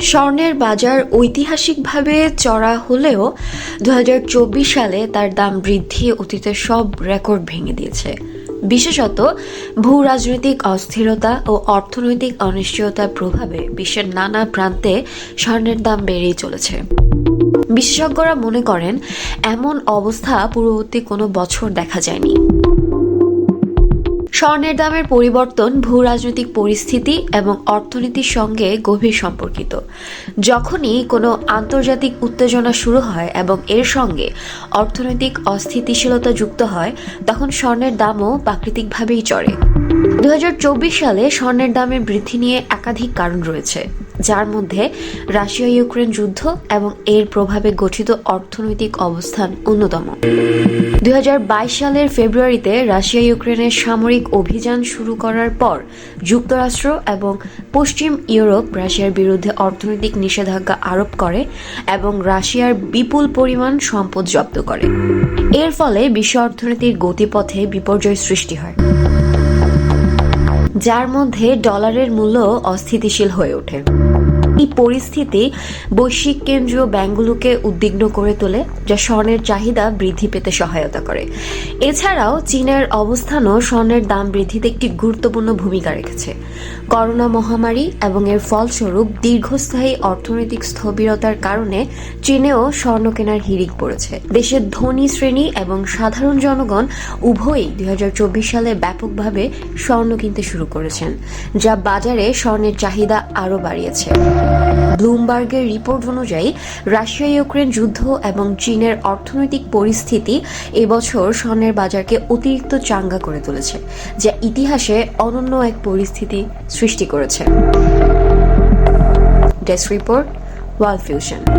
স্বর্ণের বাজার ঐতিহাসিকভাবে চড়া হলেও দু হাজার চব্বিশ সালে তার দাম বৃদ্ধি অতীতের সব রেকর্ড ভেঙে দিয়েছে। বিশেষত ভূ রাজনৈতিক অস্থিরতা ও অর্থনৈতিক অনিশ্চয়তার প্রভাবে বিশ্বের নানা প্রান্তে স্বর্ণের দাম বেড়েই চলেছে। বিশেষজ্ঞরা মনে করেন, এমন অবস্থা পূর্ববর্তী কোনো বছর দেখা যায়নি। স্বর্ণের দামের পরিবর্তন, ভূ রাজনৈতিক পরিস্থিতি এবং অর্থনীতির সঙ্গে গভীর সম্পর্কিত। যখনই কোনো আন্তর্জাতিক উত্তেজনা শুরু হয় এবং এর সঙ্গে অর্থনৈতিক অস্থিতিশীলতা যুক্ত হয়, তখন স্বর্ণের দামও প্রাকৃতিকভাবেই চড়ে। দু হাজার চব্বিশ সালে স্বর্ণের দামের বৃদ্ধি নিয়ে একাধিক কারণ রয়েছে, যার মধ্যে রাশিয়া ইউক্রেন যুদ্ধ এবং এর প্রভাবে গঠিত অর্থনৈতিক অবস্থান অন্যতম। দু হাজার বাইশ সালের ফেব্রুয়ারিতে রাশিয়া ইউক্রেনের সামরিক অভিযান শুরু করার পর যুক্তরাষ্ট্র এবং পশ্চিম ইউরোপ রাশিয়ার বিরুদ্ধে অর্থনৈতিক নিষেধাজ্ঞা আরোপ করে এবং রাশিয়ার বিপুল পরিমাণ সম্পদ জব্দ করে। এর ফলে বিশ্ব অর্থনীতির গতিপথে বিপর্যয় সৃষ্টি হয়। যার মধ্যে ডলারের মূল্য অস্থিতিশীল হয়ে ওঠে। এই পরিস্থিতি বৈশ্বিক কেন্দ্রীয় ব্যাংকগুলোকে উদ্বিগ্ন করে তোলে, যা স্বর্ণের চাহিদা বৃদ্ধি পেতে সহায়তা করে। এছাড়াও চীনের অবস্থানও স্বর্ণের দাম বৃদ্ধিতে একটি গুরুত্বপূর্ণ ভূমিকা রেখেছে। করোনা মহামারী এবং এর ফলস্বরূপ দীর্ঘস্থায়ী অর্থনৈতিক স্থবিরতার কারণে চীনেও স্বর্ণ কেনার হিড়িক পড়েছে। দেশের ধনী শ্রেণি এবং সাধারণ জনগণ উভয়ই দুই হাজার চব্বিশ সালে ব্যাপকভাবে স্বর্ণ কিনতে শুরু করেছেন, যা বাজারে স্বর্ণের চাহিদা আরও বাড়িয়েছে। ব্লুমবার্গের রিপোর্ট অনুযায়ী রাশিয়া ইউক্রেন যুদ্ধ এবং চীনের অর্থনৈতিক পরিস্থিতি এবছর স্বর্ণের বাজারকে অতিরিক্ত চাঙ্গা করে তুলেছে, যা ইতিহাসে অনন্য এক পরিস্থিতি সৃষ্টি করেছে। Desk report, world fusion.